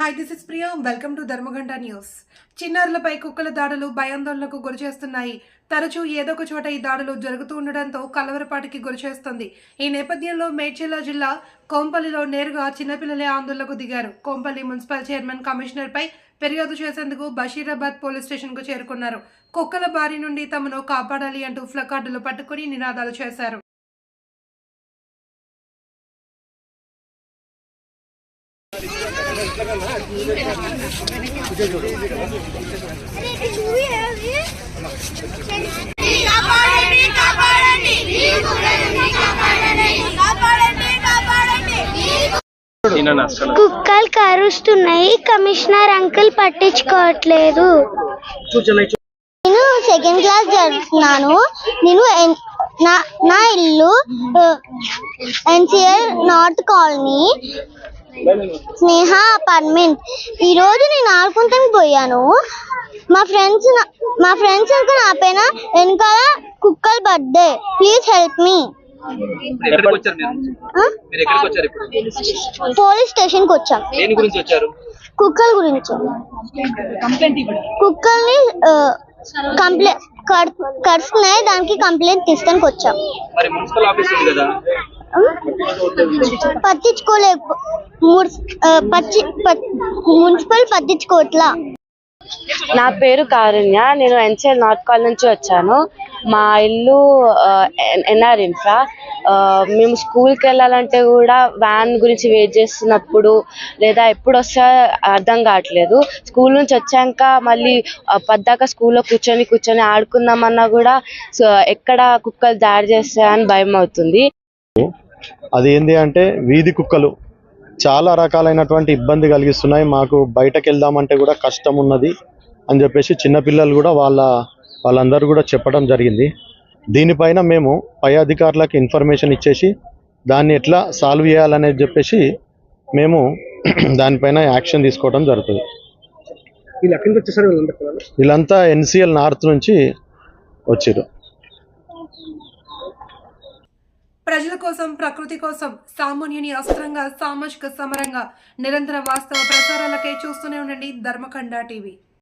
Hi this is Priya welcome to Dharmaganta news చిన్నారులపై కుక్కల దాడులు భయాందోళనకు గురిచేస్తున్నాయి. తరచూ ఏదో ఒక చోట ఈ దాడులు జరుగుతూ ఉండడంతో కలవరపాటికి గురిచేస్తుంది. ఈ నేపథ్యంలో మేడ్చల్ల జిల్లా కోంపల్లిలో నేరుగా చిన్నపిల్లలే ఆందోళనకు దిగారు. కోంపల్లి మున్సిపల్ చైర్మన్ కమిషనర్పై ఫిర్యాదు చేసేందుకు బషీరాబాద్ పోలీస్ స్టేషన్కు చేరుకున్నారు. కుక్కల బారి నుండి తమను కాపాడాలి అంటూ ఫ్లకార్డులు పట్టుకుని నినాదాలు చేశారు. కాపాడండి కాపాడండి కాపాడండి కాపాడండి కుక్కలు కరుస్తున్నాయి. కమిషనర్ అంకుల్ పట్టించుకోవట్లేదు. నేను సెకండ్ క్లాస్ చదువుతున్నాను. నేను నా నా ఇల్లు NCR north colony. Sneha apartment ఈ రోజు నేను ఆడుకుంటానికి పోయాను. మా ఫ్రెండ్స్ మా ఫ్రెండ్స్ ఇంకా నా పైన వెనకాల కుక్కలు బర్త్డే ప్లీజ్ హెల్ప్ మీ. ఎక్కడికి వచ్చారు మీరు మీరు ఎక్కడికి వచ్చారు ఇప్పుడు? పోలీస్ స్టేషన్కి వచ్చాం. దేని గురించి వచ్చారు? కుక్కల గురించి. కుక్కల్ని కంప్లైంట్ కరుస్తున్నాయి దానికి కంప్లైంట్ తీస్తానికి వచ్చాం. మరి మున్సిపల్ పట్టించుకోవట్లా నా పేరు కారుణ్య. నేను ఎన్సిఎల్ నార్త్ కాల్ నుంచి వచ్చాను. మా ఇల్లు ఎన్ఆర్ ఇన్ఫ్రా. మేము స్కూల్కి వెళ్ళాలంటే కూడా వ్యాన్ గురించి వెయిట్ చేస్తున్నప్పుడు లేదా ఎప్పుడు వస్తా అర్థం కావట్లేదు. స్కూల్ నుంచి వచ్చాక మళ్ళీ పద్దాక స్కూల్లో కూర్చొని కూర్చొని ఆడుకుందామన్నా కూడా సో ఎక్కడ కుక్కలు దాడి చేస్తాయని భయం అవుతుంది. అది ఏంటి అంటే వీధి కుక్కలు. చాలా రకాలైనటువంటి ఇబ్బంది కలిగిస్తున్నాయి. మాకు బయటకు వెళ్దామంటే కూడా కష్టం ఉన్నది అని చెప్పేసి చిన్నపిల్లలు కూడా వాళ్ళ వాళ్ళందరూ కూడా చెప్పడం జరిగింది. దీనిపైన మేము పై అధికారులకు ఇన్ఫర్మేషన్ ఇచ్చేసి దాన్ని ఎట్లా సాల్వ్ చేయాలనేది చెప్పేసి మేము దానిపైన యాక్షన్ తీసుకోవడం జరుగుతుంది. వీళ్ళంతా ఎన్సిఎల్ నార్త్ నుంచి వచ్చారు. ప్రజల కోసం ప్రకృతి కోసం సామాన్యుని అస్త్రంగా సామాజిక సమరంగా నిరంతర వాస్తవ ప్రసారాలకై చూస్తూనే ఉండండి ధర్మఖండ టీవీ.